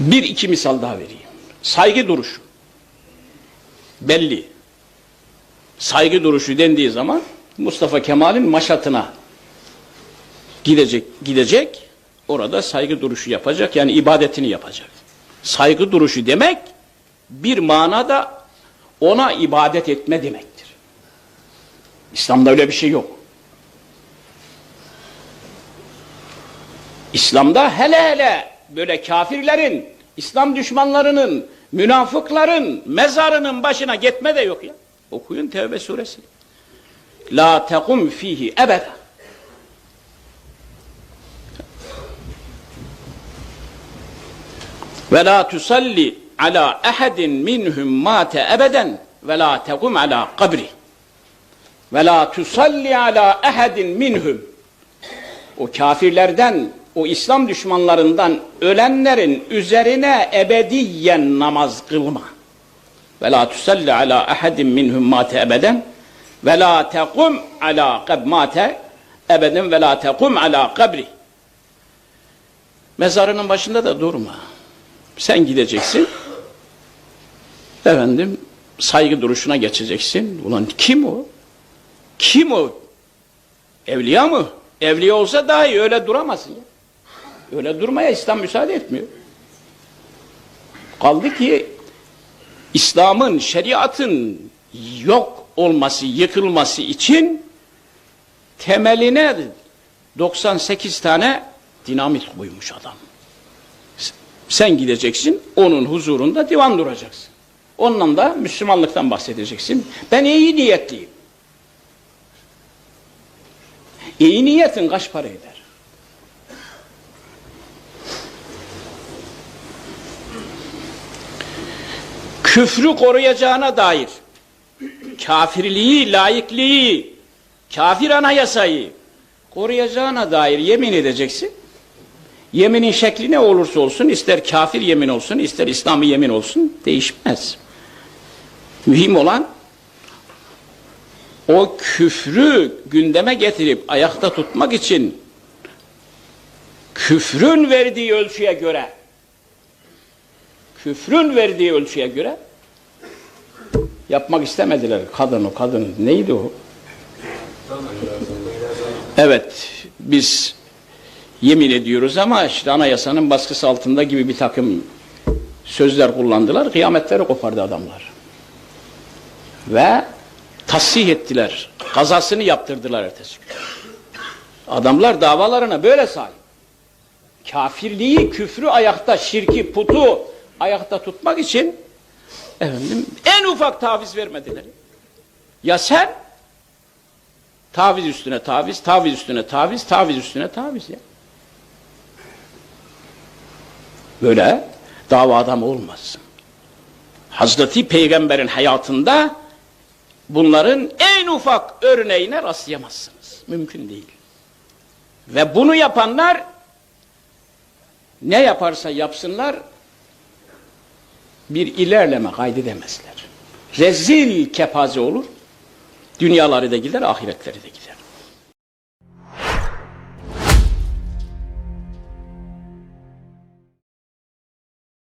Bir iki misal daha vereyim. Saygı duruşu. Belli. Saygı duruşu dendiği zaman Mustafa Kemal'in maşatına gidecek, gidecek, orada saygı duruşu yapacak, yani ibadetini yapacak. Saygı duruşu demek, bir manada ona ibadet etme demektir. İslam'da öyle bir şey yok. İslam'da hele hele böyle kafirlerin, İslam düşmanlarının, münafıkların mezarının başına gitme de yok ya. Okuyun Tevbe suresi. La tekum fihi ebeda. Ve la tusalli ala ehadin minhum mate ebeden ve la tekum ala kabri. Ve la tusalli ala ehadin minhum. O kafirlerden, o İslam düşmanlarından ölenlerin üzerine ebediyen namaz kılma. Ve la tusalli ala ehadin minhum mate ebeden ve la tekum ala kab mate ebeden ve la tekum ala kabri. Mezarının başında da durma. Sen gideceksin. Efendim saygı duruşuna geçeceksin. Ulan kim o? Kim o? Evliya mı? Evliya olsa daha iyi öyle duramazsın ya. Öyle durmaya İslam müsaade etmiyor. Kaldı ki İslam'ın, şeriatın yok olması, yıkılması için temeline 98 tane dinamit koymuş adam. Sen gideceksin, onun huzurunda divan duracaksın. Ondan da Müslümanlıktan bahsedeceksin. Ben iyi niyetliyim. İyi niyetin kaç para eder? Küfrü koruyacağına dair kafirliği, laikliği, kafir anayasayı koruyacağına dair yemin edeceksin. Yeminin şekli ne olursa olsun, ister kafir yemin olsun, ister İslami yemin olsun, değişmez. Mühim olan o küfrü gündeme getirip ayakta tutmak için küfrün verdiği ölçüye göre küfrün verdiği ölçüye göre yapmak istemediler. Kadın o kadın neydi o? Evet biz yemin ediyoruz ama işte anayasanın baskısı altında gibi bir takım sözler kullandılar. Kıyametleri kopardı adamlar. Ve tasih ettiler. Kazasını yaptırdılar ertesi gün. Adamlar davalarına böyle sahip. Kafirliği, küfrü ayakta, şirki, putu ayakta tutmak için efendim en ufak taviz vermediler. Ya sen taviz üstüne taviz, taviz üstüne taviz, taviz üstüne taviz ya. Böyle dava adamı olmaz. Hazreti Peygamber'in hayatında bunların en ufak örneğine rastlayamazsınız. Mümkün değil. Ve bunu yapanlar ne yaparsa yapsınlar bir ilerleme kaydedemezler. Rezil kepaze olur. Dünyaları da gider, ahiretleri de gider.